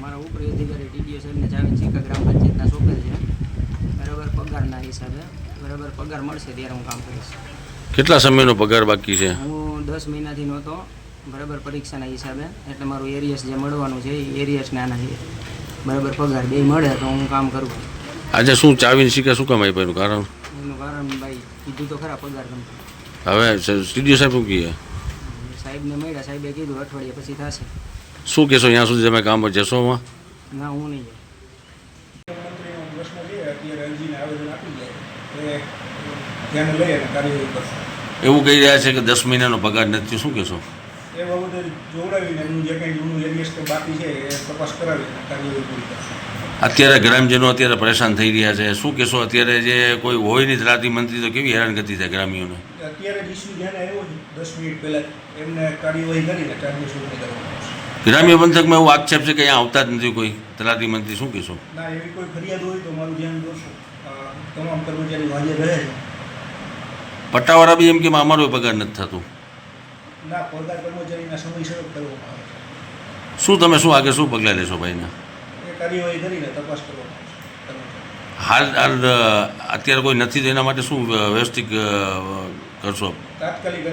અમારા ઉપરી અધિકારી ટીડીઓ સાહેબને જાવીન ચીકા ગ્રામ પંચાયતના સોંપેલ છે. બરાબર પગારના હિસાબે બરાબર પગાર મળશે ત્યારે હું કામ કરીશ. કેટલા સમયનો પગાર બાકી છે? હું દસ મહિનાથી નહોતો બરાબર પરીક્ષાના હિસાબે એટલે મારું એરિયસ જે મળવાનું છે એ એરિયસ નાના છે. બરાબર પગાર બે મળે તો હું કામ કરું. આજે શું ચાવીને શીખે શું કામ આપ્યું એનું કારણ? એનું કારણ ભાઈ કીધું તો ખરા પગાર ગમતું હવે સ્ટુડિયો સાહેબ શું કહે? સાહેબને મળ્યા સાહેબે કીધું અઠવાડિયા પછી થશે. શું કહેશો ત્યાં સુધી તમે કામ પર જશો માં ના હું નહીં એવું કહી રહ્યા છે કે દસ મહિનાનો પગાર નથી શું કહેશો? એ બાબતે જોડાવીને એનું જે કંઈ જૂનું એરિયસ બાકી છે એ તપાસ કરાવીને કાર્યવાહી પૂરી કરશે અત્યારે ગ્રામજનો અત્યારે પરેશાન થઈ રહ્યા છે. શું કહેશો અત્યારે જે કોઈ હોય નહીં તલાટી મંત્રી તો કેવી હેરાનગતિ થાય ગ્રામ્યોને અત્યારે જ ઇસ્યુ ધ્યાને આવ્યો દસ મિનિટ પહેલાં એમને કાર્યવાહી કરીને ચાર્જિસ ઊભી કરવામાં આવશે ગ્રામ્ય પંથકમાં એવો આક્ષેપ છે કે અહીંયા આવતા જ નથી કોઈ. તલાટી મંત્રી શું કહેશો? ના એવી કોઈ ફરિયાદ હોય તો મારું ધ્યાન દોરશો. તમામ કર્મચારીઓ હાજર રહે છે. પટ્ટાવાળા બી એમ કે અમારો પગાર નથી થતું? ના પગાર કર્મચારીના સમયસર કરવામાં આવે છે. શું તમે શું આગળ શું પગલાં લેશો ભાઈના? કાર્યવાહી કરીને તપાસ કરવામાં હાલ હાલ અત્યારે કોઈ નથી તો એના માટે શું વ્યવસ્થિત કરશો? તાત્કાલિક